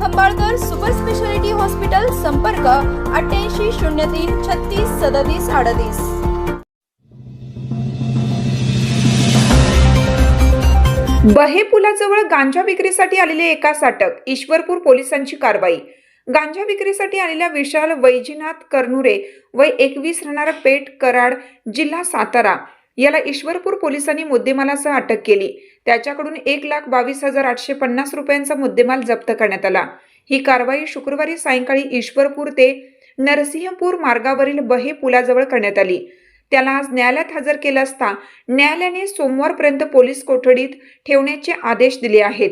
Khambalkar super speciality hospital संपर्क अठ्ठ्याऐंशी शून्य तीन छत्तीस सदतीस अडतीस. बहे पुलाजवळ गांजा विक्रीसाठी आलेले एकास अटक ईश्वरपूर पोलिसांची कारवाई. गांजा विक्रीसाठी आलेल्या विशाल वैजीनाथ करनुरे वय एकवीस राहणारा पेठ कराड जिल्हा सातारा. याला ईश्वरपूर पोलिसांनी मुद्देमालासह अटक केली. त्याच्याकडून एक लाख बावीस हजार आठशे पन्नास रुपयांचा मुद्देमाल जप्त करण्यात आला. ही कारवाई शुक्रवारी सायंकाळी ईश्वरपूर ते नरसिंहपूर मार्गावरील बहे पुलाजवळ करण्यात आली. त्याला आज न्यायालयात हजर केलं असता न्यायालयाने सोमवारपर्यंत पोलीस कोठडीत ठेवण्याचे आदेश दिले आहेत.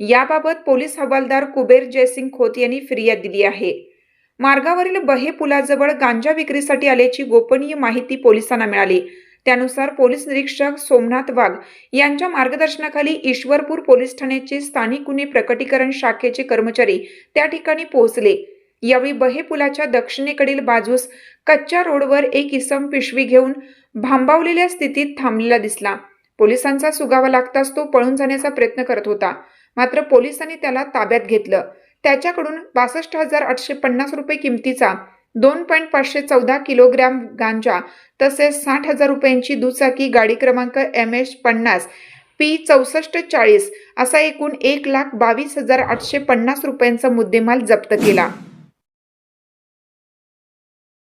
याबाबत पोलीस हवालदार कुबेर जयसिंग खोत यांनी फिर्याद दिली आहे. मार्गावरील बहे पुलाजवळ गांजा विक्रीसाठी आल्याची गोपनीय माहिती पोलिसांना मिळाली. त्यानुसार पोलीस निरीक्षक सोमनाथ वाघ यांच्या मार्गदर्शनाखाली ईश्वरपूर पोलीस ठाण्याचे स्थानिक गुन्हे प्रकटीकरण शाखेचे कर्मचारी त्या ठिकाणी पोहोचले. यावेळी बहे पुलाच्या दक्षिणेकडील बाजूस कच्च्या रोडवर एक इसम पिशवी घेऊन भांबावलेल्या स्थितीत थांबलेला दिसला. पोलिसांचा सुगावा लागताच तो पळून जाण्याचा प्रयत्न करत होता. मात्र पोलिसांनी त्याला ताब्यात घेतलं. त्याच्याकडून बासष्ट हजार आठशे पन्नास रुपये किमतीचा दोन पॉईंट पाचशे चौदा किलोग्रॅम गांजा तसेच साठ हजार रुपयांची दुचाकी गाडी क्रमांक एम एच पन्नास पी चौसष्ट चाळीस असा एकूण एक लाख बावीस हजार आठशे पन्नास रुपयांचा मुद्देमाल जप्त केला.